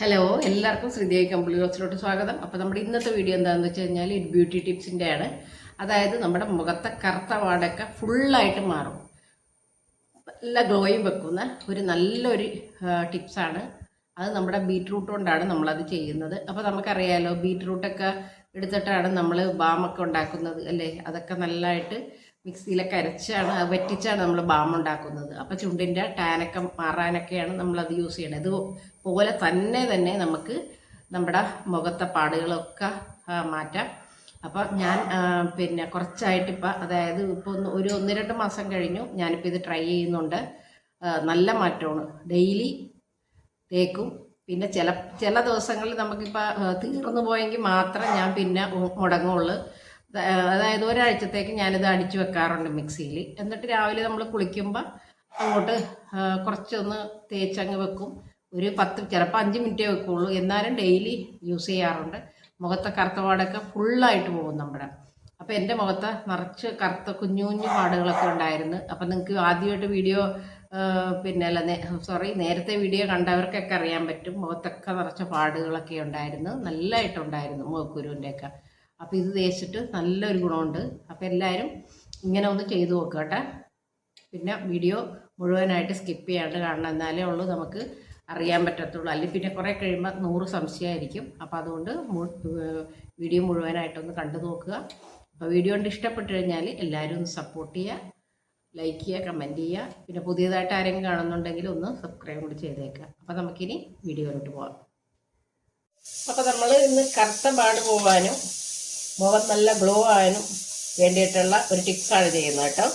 Hello എല്ലാവർക്കും ശ്രീദേവി കമ്പിളി ഹോസ്റ്റലോട്ട് സ്വാഗതം. അപ്പോൾ നമ്മുടെ ഇന്നത്തെ വീഡിയോ എന്താണെന്ന് വെച്ച് കഴിഞ്ഞാൽ ഇത് ബ്യൂട്ടി ടിപ്സിന്റെ ആണ് അതായത് നമ്മുടെ മുഖത്തെ കറുത്ത വാടൊക്കെ ഫുള്ളായിട്ട് മാറും. നല്ല ഗ്ലോയും വെക്കുന്ന ഒരു നല്ലൊരു ടിപ്സാണ് അത് നമ്മുടെ ബീറ്റ്റൂട്ട് കൊണ്ടാണ് നമ്മളത് ചെയ്യുന്നത്. അപ്പോൾ നമുക്കറിയാലോ ബീറ്റ്റൂട്ടൊക്കെ എടുത്തിട്ടാണ് നമ്മൾ ബാമൊക്കെ ഉണ്ടാക്കുന്നത് അല്ലേ? അതൊക്കെ നല്ലതായിട്ട് മിക്സിയിലൊക്കെ അരച്ചാണ് വറ്റിച്ചാണ് നമ്മൾ ബാം ഉണ്ടാക്കുന്നത്. അപ്പോൾ ചുണ്ടിന്റെ ടാനൊക്കെ മാറാനൊക്കെയാണ് നമ്മളത് യൂസ് ചെയ്യണത്. ഇതുപോലെ തന്നെ തന്നെ നമുക്ക് നമ്മുടെ മുഖത്തെ പാടുകളൊക്കെ മാറ്റാം. അപ്പോൾ ഞാൻ പിന്നെ കുറച്ചായിട്ടിപ്പോൾ അതായത് ഇപ്പോൾ ഒന്ന് ഒരു ഒന്ന് രണ്ട് മാസം കഴിഞ്ഞു ഞാനിപ്പോൾ ഇത് ട്രൈ ചെയ്യുന്നുണ്ട്. നല്ല മാറ്റമാണ്. ഡെയിലി തേക്കും. പിന്നെ ചില ചില ദിവസങ്ങളിൽ നമുക്കിപ്പോൾ തീർന്നു പോയെങ്കിൽ മാത്രം ഞാൻ പിന്നെ മുടങ്ങുള്ളൂ. അതായത് ഒരാഴ്ചത്തേക്ക് ഞാനിത് അടിച്ചു വെക്കാറുണ്ട് മിക്സിയിൽ. എന്നിട്ട് രാവിലെ നമ്മൾ കുളിക്കുമ്പോൾ അങ്ങോട്ട് കുറച്ചൊന്ന് തേച്ചങ്ങ് വെക്കും. ഒരു പത്ത് ചിലപ്പോൾ അഞ്ച് മിനിറ്റേ വെക്കുള്ളൂ. എന്നാലും ഡെയിലി യൂസ് ചെയ്യാറുണ്ട്. മുഖത്തെ കറുത്ത പാടൊക്കെ ഫുള്ളായിട്ട് പോകും നമ്മുടെ. അപ്പോൾ എന്റെ മുഖത്ത് നിറച്ച് കറുത്ത കുഞ്ഞു കുഞ്ഞു പാടുകളൊക്കെ ഉണ്ടായിരുന്നു. അപ്പം നിങ്ങൾക്ക് ആദ്യമായിട്ട് വീഡിയോ പിന്നെ അല്ല സോറി നേരത്തെ വീഡിയോ കണ്ടവർക്കൊക്കെ അറിയാൻ പറ്റും. മുഖത്തൊക്കെ നിറച്ച പാടുകളൊക്കെ ഉണ്ടായിരുന്നു. നല്ലതായിട്ടുണ്ടായിരുന്നു മുഖക്കുരുവിന്റെയൊക്കെ അപ്പോൾ ഇത് തേച്ചിട്ട് നല്ലൊരു ഗുണമുണ്ട്. അപ്പോൾ എല്ലാവരും ഇങ്ങനെ ഒന്ന് ചെയ്തു നോക്കട്ടെ പിന്നെ വീഡിയോ മുഴുവനായിട്ട് സ്കിപ്പ് ചെയ്യാണ്ട് കാണണം. എന്നാലേ ഉള്ളൂ നമുക്ക് അറിയാൻ പറ്റത്തുള്ളൂ. അല്ലെങ്കിൽ പിന്നെ കുറേ കഴിയുമ്പോൾ നൂറ് സംശയമായിരിക്കും. അപ്പോൾ അതുകൊണ്ട് വീഡിയോ മുഴുവനായിട്ടൊന്ന് കണ്ടു നോക്കുക. അപ്പോൾ വീഡിയോ കൊണ്ട് ഇഷ്ടപ്പെട്ട് കഴിഞ്ഞാൽ എല്ലാവരും ഒന്ന് സപ്പോർട്ട് ചെയ്യുക ലൈക്ക് ചെയ്യുക കമന്റ് ചെയ്യുക. പിന്നെ പുതിയതായിട്ട് ആരെങ്കിലും കാണുന്നുണ്ടെങ്കിൽ ഒന്ന് സബ്സ്ക്രൈബ് കൂടി ചെയ്തേക്കുക. അപ്പോൾ നമുക്കിനി വീഡിയോയിലോട്ട് പോകാം അപ്പോൾ നമ്മൾ ഇന്ന് കറുത്ത പാട് പോകാനും മുഖം നല്ല ഗ്ലോ ആകാനും വേണ്ടിയിട്ടുള്ള ഒരു ടിപ്സാണ് ചെയ്യുന്നത് കേട്ടോ.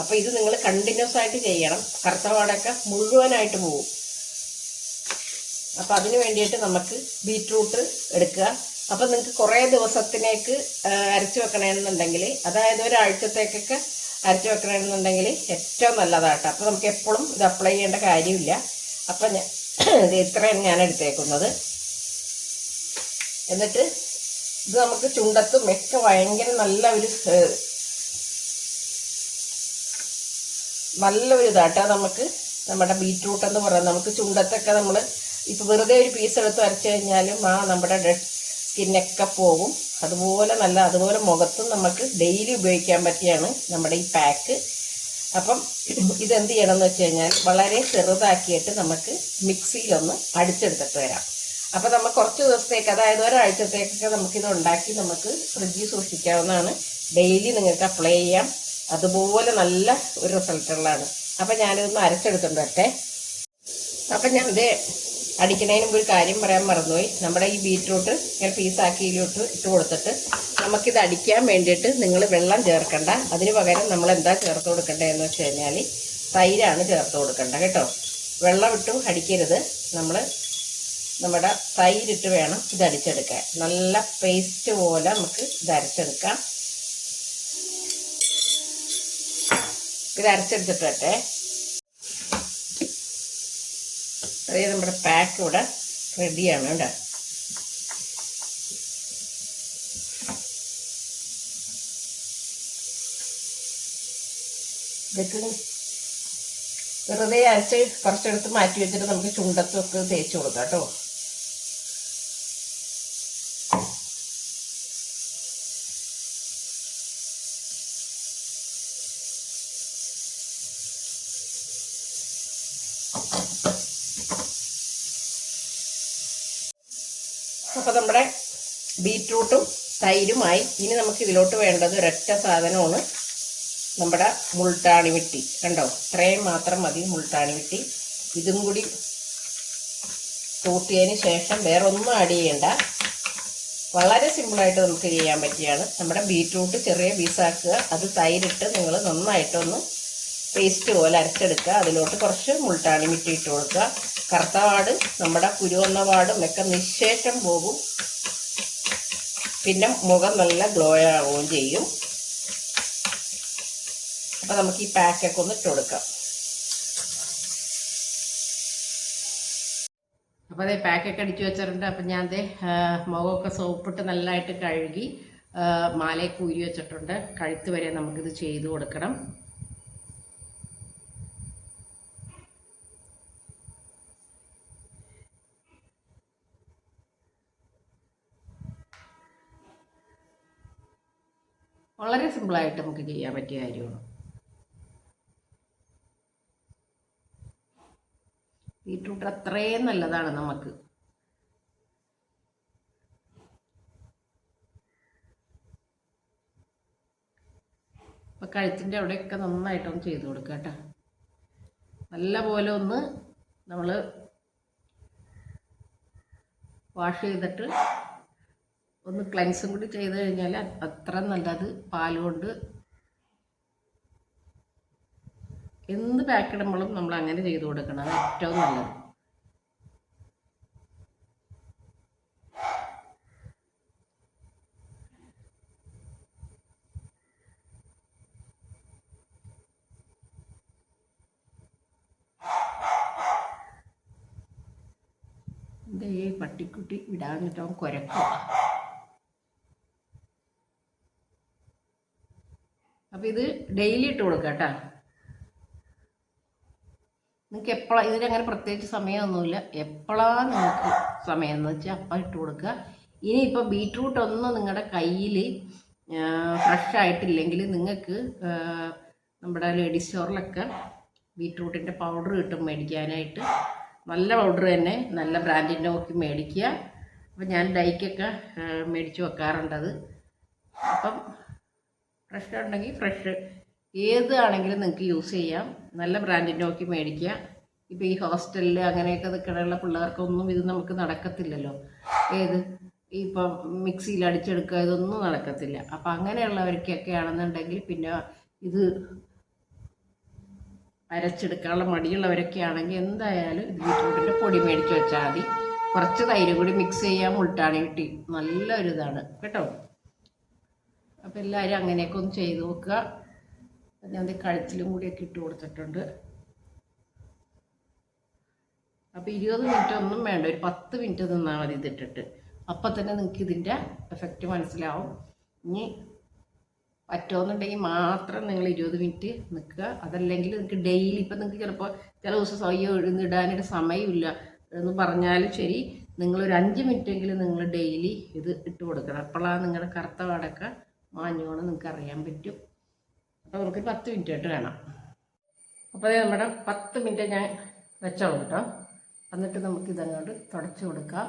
അപ്പോൾ ഇത് നിങ്ങൾ കണ്ടിന്യൂസ് ആയിട്ട് ചെയ്യണം. കറുത്ത പാടൊക്കെ മുഴുവനായിട്ട് പോകും അപ്പോൾ അതിന് വേണ്ടിയിട്ട് നമുക്ക് ബീറ്റ്റൂട്ട് എടുക്കുക. അപ്പോൾ നിങ്ങൾക്ക് കുറേ ദിവസത്തിലേക്ക് അരച്ചു വെക്കണമെന്നുണ്ടെങ്കിൽ അതായത് ഒരാഴ്ചത്തേക്കൊക്കെ അരച്ച് വെക്കണമെന്നുണ്ടെങ്കിൽ ഏറ്റവും നല്ലതാട്ടോ. അപ്പോൾ നമുക്ക് എപ്പോഴും ഇത് അപ്ലൈ ചെയ്യേണ്ട കാര്യമില്ല. അപ്പം ഞാൻ ഇത് ഇത്രയാണ് ഞാൻ എടുത്തേക്കുന്നത്. എന്നിട്ട് ഇത് നമുക്ക് ചുണ്ടത്തും ഒക്കെ ഭയങ്കര നല്ല ഒരു നല്ലൊരു ഇതാട്ടാ. നമുക്ക് നമ്മുടെ ബീറ്റ്റൂട്ട് എന്ന് പറയുന്നത് നമുക്ക് ചുണ്ടത്തൊക്കെ നമ്മൾ ഇപ്പം വെറുതെ ഒരു പീസ് എടുത്ത് വരച്ചു കഴിഞ്ഞാലും ആ നമ്മുടെ ഡെഡ് സ്കിന്നൊക്കെ പോകും അതുപോലെ നല്ല അതുപോലെ മുഖത്തും നമുക്ക് ഡെയിലി ഉപയോഗിക്കാൻ പറ്റിയാണ് നമ്മുടെ ഈ പാക്ക് അപ്പം ഇതെന്ത് ചെയ്യണം എന്ന് വെച്ച് കഴിഞ്ഞാൽ വളരെ ചെറുതാക്കിയിട്ട് നമുക്ക് മിക്സിയിലൊന്ന് അടിച്ചെടുത്തിട്ട് വരാം. അപ്പോൾ നമ്മൾ കുറച്ച് ദിവസത്തേക്ക് അതായത് ഒരാഴ്ചത്തേക്കൊക്കെ നമുക്കിത് ഉണ്ടാക്കി നമുക്ക് ഫ്രിഡ്ജിൽ സൂക്ഷിക്കാവുന്നതാണ്. ഡെയിലി നിങ്ങൾക്ക് അപ്ലൈ ചെയ്യാം. അതുപോലെ നല്ല ഒരു റിസൾട്ടുള്ളതാണ് അപ്പം ഞാനിതൊന്ന് അരച്ചെടുത്തിട്ടുണ്ട് അപ്പം ഞാൻ ഇത് അടിക്കുന്നതിന് മുമ്പ് ഒരു കാര്യം പറയാൻ മറന്നുപോയി. നമ്മുടെ ഈ ബീറ്റ്റൂട്ട് ഇങ്ങനെ പീസാക്കിയിലോട്ട് ഇട്ട് കൊടുത്തിട്ട് നമുക്കിത് അടിക്കാൻ വേണ്ടിയിട്ട് നിങ്ങൾ വെള്ളം ചേർക്കണ്ട. അതിന് പകരം നമ്മൾ എന്താ ചേർത്ത് കൊടുക്കേണ്ടതെന്ന് വെച്ച് കഴിഞ്ഞാൽ തൈരാണ് ചേർത്ത് കൊടുക്കേണ്ടത് കേട്ടോ. വെള്ളം ഇട്ടും അടിക്കരുത്. നമ്മൾ നമ്മുടെ തൈരിട്ട് വേണം ഇത് അടിച്ചെടുക്കാൻ. നല്ല പേസ്റ്റ് പോലെ നമുക്ക് ഇത് അരച്ചെടുക്കാം. ഇത് അരച്ചെടുത്തിട്ട് അതായത് നമ്മുടെ പാക്ക് ഇവിടെ റെഡിയാണ് കേട്ടോ. വെറുതെ അരച്ച് കുറച്ചെടുത്ത് മാറ്റി വെച്ചിട്ട് നമുക്ക് ചുണ്ടത്തൊക്കെ തേച്ച് കൊടുക്കാം കേട്ടോ. അപ്പോൾ നമ്മുടെ ബീറ്റ്റൂട്ടും തൈരുമായി ഇനി നമുക്ക് ഇതിലോട്ട് വേണ്ടത് ഒരൊറ്റ സാധനമാണ് നമ്മുടെ മുൾട്ടാണി വെട്ടി. കണ്ടോ? ഇത്രയും മാത്രം മതി മുൾട്ടാണി വെട്ടി. ഇതും കൂടി കൂട്ടിയതിന് ശേഷം വേറെ ഒന്നും ആഡ് ചെയ്യേണ്ട. വളരെ സിമ്പിളായിട്ട് നമുക്ക് ചെയ്യാൻ പറ്റിയാണ്. നമ്മുടെ ബീറ്റ്റൂട്ട് ചെറിയ പീസാക്കുക അത് തൈരിട്ട് നിങ്ങൾ നന്നായിട്ടൊന്ന് പേസ്റ്റ് പോലെ അരച്ചെടുക്കുക. അതിലോട്ട് കുറച്ച് മുൾട്ടാണി മിറ്റി ഇട്ട് കൊടുക്കുക. കറുത്ത വാട് നമ്മുടെ കുരുവന്ന വാടും ഒക്കെ നിശേഷം പോകും. പിന്നെ മുഖം നല്ല ഗ്ലോ ആവുകയും ചെയ്യും. അപ്പം നമുക്ക് ഈ പാക്കൊക്കെ ഒന്ന് ഇട്ട് കൊടുക്കാം. അപ്പോൾ അതേ പാക്കൊക്കെ അടിച്ചു വെച്ചിട്ടുണ്ട്. അപ്പം ഞാൻ അതേ മുഖമൊക്കെ സോപ്പിട്ട് നല്ലതായിട്ട് കഴുകി മാലയൊക്കെ ഊരി വെച്ചിട്ടുണ്ട്. കഴുത്ത് വരെ നമുക്കിത് ചെയ്തു കൊടുക്കണം. വളരെ സിമ്പിളായിട്ട് നമുക്ക് ചെയ്യാൻ പറ്റിയ കാര്യമാണ്. ബീട്രൂട്ട് അത്രയും നല്ലതാണ് നമുക്ക്. അപ്പോൾ കഴുത്തിന്റെ അവിടെയൊക്കെ നന്നായിട്ടൊന്ന് ചെയ്ത് കൊടുക്കുക കേട്ടോ. നല്ല പോലെ ഒന്ന് നമ്മൾ വാഷ് ചെയ്തിട്ട് ഒന്ന് ക്ലൻസും കൂടി ചെയ്ത് കഴിഞ്ഞാൽ അത്ര നല്ലത് പാൽ കൊണ്ട് എന്ത് പാക്ക് ഇടുമ്പോഴും നമ്മൾ അങ്ങനെ ചെയ്ത് കൊടുക്കണം. അത് ഏറ്റവും നല്ലത്. ഈ പട്ടിക്കുട്ടി വിടാൻ അവൻ കുരക്കും അപ്പം ഇത് ഡെയിലി ഇട്ട് കൊടുക്കുക കേട്ടോ. നിങ്ങൾക്ക് എപ്പോഴാണ് ഇതിനങ്ങനെ പ്രത്യേകിച്ച് സമയമൊന്നുമില്ല. എപ്പോഴാണ് നിങ്ങൾക്ക് സമയം എന്ന് വെച്ചാൽ അപ്പം ഇട്ട് കൊടുക്കുക ഇനിയിപ്പോൾ ബീട്രൂട്ട് ഒന്നും നിങ്ങളുടെ കയ്യിൽ ഫ്രഷ് ആയിട്ടില്ലെങ്കിൽ നിങ്ങൾക്ക് നമ്മുടെ ലേഡീസ് സ്റ്റോറിലൊക്കെ ബീട്രൂട്ടിന്റെ പൗഡർ കിട്ടും മേടിക്കാനായിട്ട്. നല്ല പൗഡർ തന്നെ നല്ല ബ്രാൻഡിന്റെ നോക്കി മേടിക്കുക അപ്പം ഞാൻ ഡൈക്കൊക്കെ മേടിച്ച് വെക്കാറുണ്ടത്. അപ്പം ഫ്രഷ് ഉണ്ടെങ്കിൽ ഫ്രഷ് ഏത് ആണെങ്കിലും നിങ്ങൾക്ക് യൂസ് ചെയ്യാം. നല്ല ബ്രാൻഡിന്റെ നോക്കി മേടിക്കുക. ഇപ്പോൾ ഈ ഹോസ്റ്റലിൽ അങ്ങനെയൊക്കെ നിൽക്കണുള്ള പിള്ളേർക്കൊന്നും ഇത് നമുക്ക് നടക്കത്തില്ലല്ലോ. ഏത്? ഇപ്പം മിക്സിയിൽ അടിച്ചെടുക്കുക ഇതൊന്നും നടക്കത്തില്ല. അപ്പം അങ്ങനെയുള്ളവർക്കൊക്കെ ആണെന്നുണ്ടെങ്കിൽ പിന്നെ ഇത് അരച്ചെടുക്കാനുള്ള മടിയുള്ളവരൊക്കെ ആണെങ്കിൽ എന്തായാലും ബീറ്റ്റൂട്ടിന്റെ പൊടി മേടിച്ച് വെച്ചാൽ മതി. കുറച്ച് തൈര് കൂടി മിക്സ് ചെയ്യാൻ മുൾട്ടാണി കിട്ടി. നല്ലൊരിതാണ്. കേട്ടോ? അപ്പോൾ എല്ലാവരും അങ്ങനെയൊക്കെ ഒന്ന് ചെയ്ത് നോക്കുക. ഞാൻ കഴുത്തിലും കൂടിയൊക്കെ ഇട്ട് കൊടുത്തിട്ടുണ്ട്. അപ്പോൾ ഇരുപത് മിനിറ്റ് ഒന്നും വേണ്ട ഒരു പത്ത് മിനിറ്റ് നിന്നാൽ മതി ഇതിട്ടിട്ട് അപ്പം തന്നെ നിങ്ങൾക്ക് ഇതിന്റെ എഫക്റ്റ് മനസ്സിലാവും. ഇനി പറ്റുമെന്നുണ്ടെങ്കിൽ മാത്രം നിങ്ങൾ ഇരുപത് മിനിറ്റ് നിൽക്കുക. അതല്ലെങ്കിൽ നിങ്ങൾക്ക് ഡെയിലി ഇപ്പം നിങ്ങൾക്ക് ചിലപ്പോൾ ചില ദിവസം സ്വയം എഴുന്നിടാനായിട്ട് സമയമില്ല എന്ന് പറഞ്ഞാലും ശരി. നിങ്ങളൊരു അഞ്ച് മിനിറ്റെങ്കിലും നിങ്ങൾ ഡെയിലി ഇത് ഇട്ട് കൊടുക്കണം. അപ്പോഴാണ് നിങ്ങളുടെ കറുത്ത പാടൊക്കെ മാഞ്ഞോണം നിങ്ങൾക്ക് അറിയാൻ പറ്റും. അപ്പോൾ നമുക്ക് പത്ത് മിനിറ്റ് ആയിട്ട് വേണം. അപ്പോൾ അത് നമ്മുടെ പത്ത് മിനിറ്റ് ഞാൻ വെച്ചോളൂ കേട്ടോ. എന്നിട്ട് നമുക്ക് ഇതങ്ങോട്ട് തുടച്ച് കൊടുക്കാം.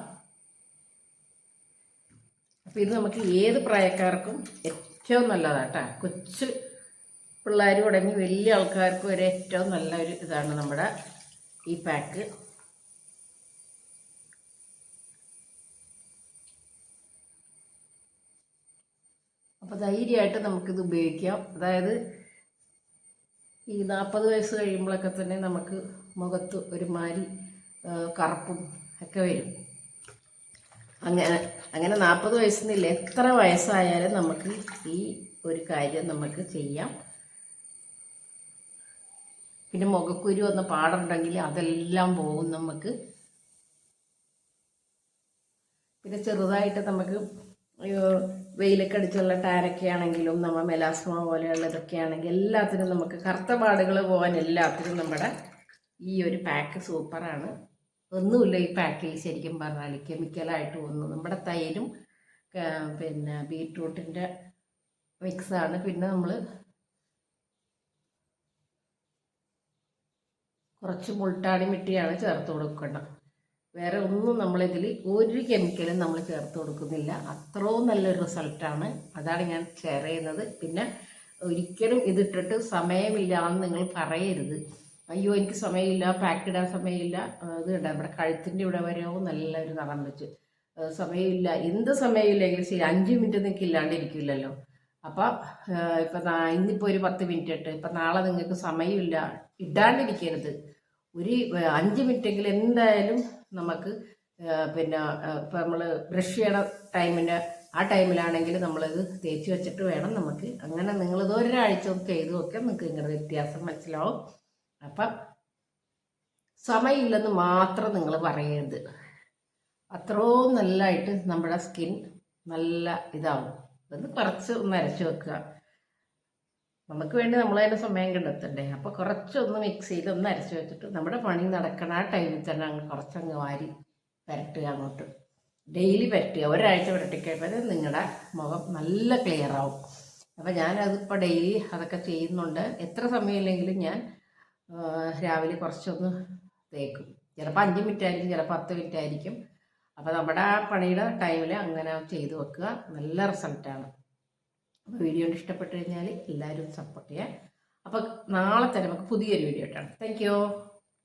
അപ്പോൾ ഇത് നമുക്ക് ഏത് പ്രായക്കാർക്കും ഏറ്റവും നല്ലതാട്ടാ കൊച്ച് പിള്ളേർ തുടങ്ങി വലിയ ആൾക്കാർക്ക് ഒരു ഏറ്റവും നല്ലൊരു ഇതാണ് നമ്മുടെ ഈ പാക്ക് അപ്പോൾ ധൈര്യമായിട്ട് നമുക്കിത് ഉപയോഗിക്കാം. അതായത് ഈ നാൽപ്പത് വയസ്സ് കഴിയുമ്പോഴൊക്കെ തന്നെ നമുക്ക് മുഖത്ത് ഒരുമാതിരി കറുപ്പും ഒക്കെ വരും. അങ്ങനെ അങ്ങനെ നാൽപ്പത് വയസ്സിനില്ല എത്ര വയസ്സായാലും നമുക്ക് ഈ ഒരു കാര്യം നമുക്ക് ചെയ്യാം. പിന്നെ മുഖക്കുരു വന്ന പാടുണ്ടെങ്കിൽ അതെല്ലാം പോകും നമുക്ക്. പിന്നെ ചെറുതായിട്ട് നമുക്ക് വെയിലൊക്കെ അടിച്ചുള്ള ടാനൊക്കെ ആണെങ്കിലും നമ്മൾ മെലാസ്മ പോലെയുള്ള ഇതൊക്കെ ആണെങ്കിൽ എല്ലാത്തിനും നമുക്ക് കറുത്ത പാടുകൾ പോകാൻ എല്ലാത്തിനും നമ്മുടെ ഈ ഒരു പാക്ക് സൂപ്പറാണ്. ഒന്നുമില്ല ഈ പാക്കിൽ ശരിക്കും പറഞ്ഞാൽ കെമിക്കലായിട്ട് ഒന്നും നമ്മുടെ തൈരും പിന്നെ ബീട്രൂട്ടിന്റെ മിക്സാണ്. പിന്നെ നമ്മൾ കുറച്ച് മുൾട്ടാണി മിട്ടിയാണ് ചേർത്ത് കൊടുക്കണം വേറെ ഒന്നും നമ്മളിതിൽ ഒരു കെമിക്കലും നമ്മൾ ചേർത്ത് കൊടുക്കുന്നില്ല. അത്രയും നല്ലൊരു റിസൾട്ടാണ് അതാണ് ഞാൻ ഷെയർ ചെയ്യുന്നത്. പിന്നെ ഒരിക്കലും ഇതിട്ടിട്ട് സമയമില്ല എന്ന് നിങ്ങൾ പറയരുത്. അയ്യോ എനിക്ക് സമയമില്ല പാക്ക് ഇടാൻ സമയമില്ല. അത് ഇടാം നമ്മുടെ കഴുത്തിന്റെ ഇവിടെ വരെയോ നല്ലൊരു നിറം വെച്ച്. സമയമില്ല. എന്ത് സമയമില്ലെങ്കിലും ശരി അഞ്ച് മിനിറ്റ് നിങ്ങൾക്ക് ഇല്ലാണ്ടിരിക്കില്ലല്ലോ. അപ്പം ഇപ്പം ഇന്നിപ്പോൾ ഒരു പത്ത് മിനിറ്റ് ഇട്ട് ഇപ്പം നാളെ നിങ്ങൾക്ക് സമയമില്ല. ഇടാണ്ടിരിക്കരുത്. ഒരു അഞ്ച് മിനിറ്റെങ്കിലും എന്തായാലും നമുക്ക് പിന്നെ ഇപ്പം നമ്മൾ ബ്രഷ് ചെയ്യണ ടൈമിന്റെ ആ ടൈമിലാണെങ്കിൽ നമ്മളത് തേച്ച് വെച്ചിട്ട് വേണം നമുക്ക്. അങ്ങനെ നിങ്ങളിത് ഒരാഴ്ച ചെയ്ത് നോക്കിയാൽ നിങ്ങൾക്ക് നിങ്ങളുടെ വ്യത്യാസം മനസ്സിലാവും. അപ്പം സമയമില്ലെന്ന് മാത്രം നിങ്ങൾ പറയരുത്. അത്രയും നല്ലതായിട്ട് നമ്മുടെ സ്കിൻ നല്ല ഇതാവും. ഒന്ന് കുറച്ച് ഒന്ന് അരച്ച് വെക്കുക. നമുക്ക് വേണ്ടി നമ്മൾ അതിന്റെ സമയം കണ്ടെത്തണ്ടേ അപ്പോൾ കുറച്ചൊന്ന് മിക്സ് ചെയ്ത് ഒന്ന് അരച്ച് വെച്ചിട്ട് നമ്മുടെ പണി നടക്കണ ആ ടൈമിൽ തന്നെ അങ്ങ് കുറച്ചങ്ങ് വാരി പുരട്ടുക അങ്ങോട്ട്. ഡെയിലി പുരട്ടുക. ഒരാഴ്ച പുരട്ടിക്കഴിയുമ്പോൾ നിങ്ങളുടെ മുഖം നല്ല ക്ലിയർ ആവും. അപ്പോൾ ഞാനതിപ്പോൾ ഡെയിലി അതൊക്കെ ചെയ്യുന്നുണ്ട്. എത്ര സമയമില്ലെങ്കിലും ഞാൻ രാവിലെ കുറച്ചൊന്ന് തേക്കും. ചിലപ്പോൾ അഞ്ച് മിനിറ്റ് ആയിരിക്കും ചിലപ്പോൾ പത്ത് മിനിറ്റ് ആയിരിക്കും. അപ്പോൾ നമ്മുടെ ആ പണിയുടെ ടൈമിൽ അങ്ങനെ ചെയ്തു വെക്കുക. നല്ല റിസൾട്ടാണ് അപ്പോൾ വീഡിയോ ഇഷ്ടപ്പെട്ടു കഴിഞ്ഞാൽ എല്ലാവരും സപ്പോർട്ട് ചെയ്യാം. അപ്പോൾ നാളെ തന്നെ നമുക്ക് പുതിയൊരു വീഡിയോ ഇട്ടാണ് താങ്ക്